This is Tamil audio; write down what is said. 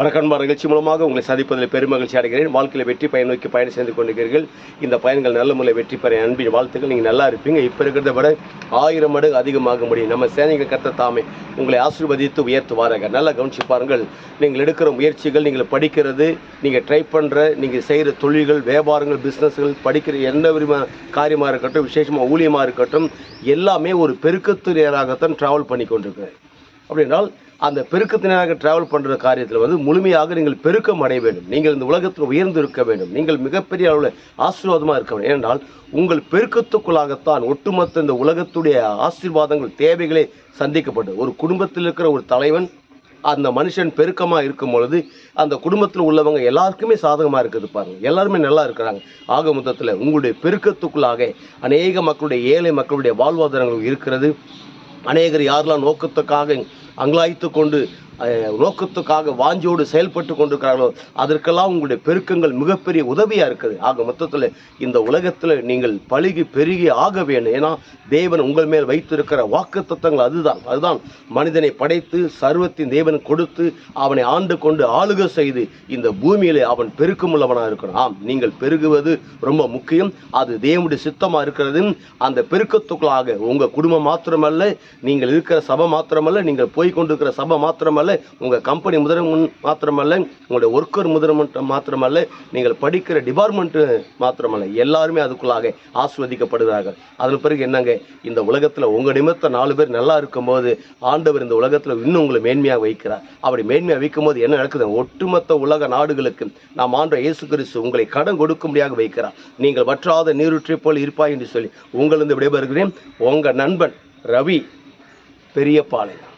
வணக்கம்பா நிகழ்ச்சி மூலமாக உங்களை சந்திப்பதில் பெருமகிழ்ச்சி அடைகிறேன். வாழ்க்கையில் வெற்றி பயன் நோக்கி பயணம் செய்து கொண்டிருக்கிறீர்கள். இந்த பயன்கள் நல்ல முறையில் வெற்றி பெற அன்பின் வாழ்த்துக்கள். நீங்கள் நல்லா இருப்பீங்க. இப்போ இருக்கிறத விட ஆயிரம் மடங்கு அதிகமாக முடியும். நம்ம சேனைகள் கத்த தாமே உங்களை ஆசீர்வதித்து உயர்த்துவாராங்க நல்லா கவனிச்சு பாருங்கள். நீங்கள் எடுக்கிற முயற்சிகள் நீங்கள் படிக்கிறது நீங்கள் ட்ரை பண்ணுற நீங்கள் செய்கிற தொழில்கள் வியாபாரங்கள் பிஸ்னஸ்கள் படிக்கிற எந்த விதமான காரியமாக இருக்கட்டும் விசேஷமாக ஊழியமாக இருக்கட்டும் எல்லாமே ஒரு பெருக்கத்துறையராகத்தான் ட்ராவல் பண்ணி கொண்டிருக்கிறேன். அப்படின்னால் அந்த பெருக்கத்தினராக டிராவல் பண்ணுற காரியத்தில் வந்து முழுமையாக நீங்கள் பெருக்கம் அடைய வேண்டும். நீங்கள் இந்த உலகத்தில் உயர்ந்து இருக்க வேண்டும். நீங்கள் மிகப்பெரிய அளவில் ஆசீர்வாதமாக இருக்க வேண்டும். ஏனென்றால் உங்கள் பெருக்கத்துக்குள்ளாகத்தான் ஒட்டுமொத்த இந்த உலகத்துடைய ஆசீர்வாதங்கள் தேவைகளே சந்திக்கப்படும் ஒரு குடும்பத்தில் இருக்கிற ஒரு தலைவன் அந்த மனுஷன் பெருக்கமாக இருக்கும் பொழுது அந்த குடும்பத்தில் உள்ளவங்க எல்லாருக்குமே சாதகமாக இருக்குது பாருங்க. எல்லாருமே நல்லா இருக்கிறாங்க. ஆக மொத்தத்தில் உங்களுடைய பெருக்கத்துக்குள்ளாக அநேக மக்களுடைய ஏழை மக்களுடைய வாழ்வாதாரங்கள் இருக்கிறது. அநேகர் யாரெல்லாம் நோக்கத்துக்காக அங்கலாய்த்து கொண்டு நோக்கத்துக்காக வாஞ்சோடு செயல்பட்டு கொண்டிருக்கிறார்களோ அதற்கெல்லாம் உங்களுடைய பெருக்கங்கள் மிகப்பெரிய உதவியாக இருக்குது. ஆக மொத்தத்தில் இந்த உலகத்தில் நீங்கள் பழுகி பெருகி ஆக வேணும் ஏன்னா தேவன் உங்கள் மேல் வைத்திருக்கிற வாக்கு தத்தங்கள் அதுதான். அதுதான் மனிதனை படைத்து சர்வத்தின் தேவன் கொடுத்து அவனை ஆண்டு கொண்டு ஆளுக செய்து இந்த பூமியிலே அவன் பெருக்கமுள்ளவனாக இருக்கணும் ஆம் நீங்கள் பெருகுவது ரொம்ப முக்கியம். அது தேவனுடைய சித்தமாக இருக்கிறது. அந்த பெருக்கத்துக்குள்ளாக உங்கள் குடும்பம் மாத்திரமல்ல நீங்கள் இருக்கிற சபை மாத்திரமல்ல நீங்கள் போய் கொண்டிருக்கிற சபை மாத்திரமல்ல உங்கள் கம்பெனி முதல் மாத்திரமல்ல உங்களுடைய ஒர்க்கர் முதல் மாத்திரமல்ல நீங்கள் படிக்கிற டிபார்ட்மெண்ட்டு மாத்திரமல்ல எல்லாருமே அதுக்குள்ளாக ஆஸ்வதிக்கப்படுகிறார்கள் அதன் பிறகு என்னங்க? இந்த உலகத்தில் உங்கள் நிமித்த நாலு பேர் நல்லா இருக்கும்போது ஆண்டவர் இந்த உலகத்தில் இன்னும் உங்களை மேன்மையாக வைக்கிறார். அப்படி மேன்மையாக வைக்கும் போது என்ன நடக்குது? ஒட்டுமொத்த உலக நாடுகளுக்கு நாம் ஆண்ட இயேசு கிறிஸ்து உங்களை கடன் கொடுக்கும்படியாக வைக்கிறார். நீங்கள் வற்றாத நீருற்றை போல் இருப்பாய் என்று சொல்லி உங்களிருந்து விடைபெறுகிறேன். உங்கள் நண்பன் ரவி பெரியபாளையம்